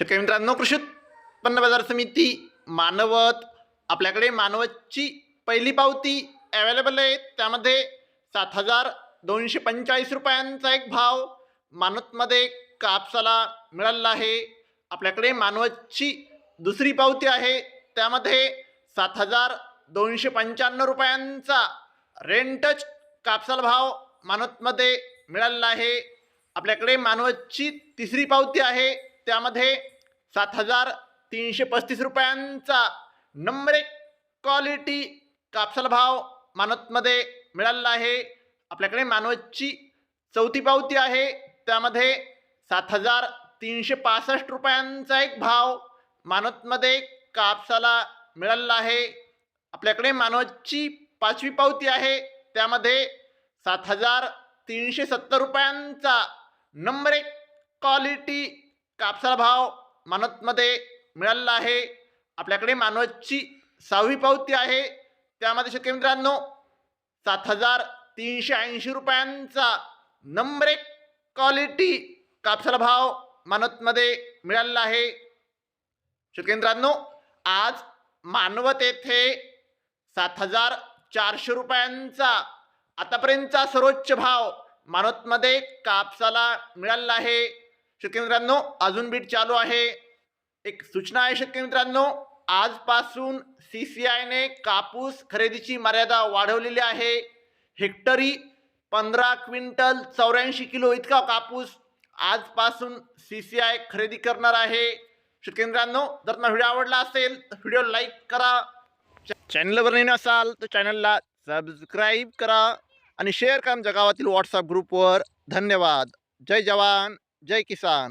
शेतकरी मित्रांनो कृषी उत्पन्न बाजार समिती मानवत आपल्याकडे मानवतची पहिली पावती अवेलेबल आहे. त्यामध्ये सात हजार दोनशे पंचेचाळीस रुपयांचा एक भाव मानवतमध्ये कापसाला मिळालेला आहे. आपल्याकडे मानवतची दुसरी पावती आहे. त्यामध्ये सात हजार दोनशे पंच्याण्णव रुपयांचा रेंटच कापसाला भाव मानवतमध्ये मिळालेला आहे. आपल्याकडे मानवतची तिसरी पावती आहे. त्यामध्ये सात हजार तीनशे पस्तीस रुपयांचा नंबर एक क्वालिटी कापसाला भाव मानवतमध्ये मिळालेला आहे. आपल्याकडे मानवतची चौथी पावती आहे. त्यामध्ये सात हजार तीनशे पासष्ट रुपयांचा एक भाव मानवतमध्ये कापसाला मिळालेला आहे. आपल्याकडे मानवतची पाचवी पावती आहे. त्यामध्ये सात हजार तीनशे सत्तर रुपयांचा नंबर एक क्वालिटी कापसाला भाव मानवतमध्ये मिळालेला आहे. आपल्याकडे मानवतची सहावी पावती आहे. त्यामध्ये शेतकरी मित्रांनो सात हजार तीनशे ऐंशी रुपयांचा नंबर एक क्वालिटी कापसाला भाव मानवतमध्ये मिळालेला आहे. शेतकरी मित्रांनो आज मानवत येथे सात हजार चारशे रुपयांचा आतापर्यंतचा सर्वोच्च भाव मानवतमध्ये कापसाला मिळालेला आहे. शेतकरी मित्रांनो अजून बीट चालू आहे. एक सूचना आहे शेतकरी मित्रांनो आजपासून सी सी आयने कापूस खरेदीची मर्यादा वाढवलेली आहे. हेक्टरी पंधरा क्विंटल चौऱ्याऐंशी किलो इतका कापूस आजपासून सी सी आय खरेदी करणार आहे. शेतकरी मित्रांनो जर तुम्हाला व्हिडिओ आवडला असेल तर व्हिडिओ लाईक करा. चॅनलवर नवीन असाल तर चॅनलला सबस्क्राईब करा. आणि शेअर करा जगावातील व्हॉट्सअप ग्रुपवर. धन्यवाद. जय जवान. जय किसान!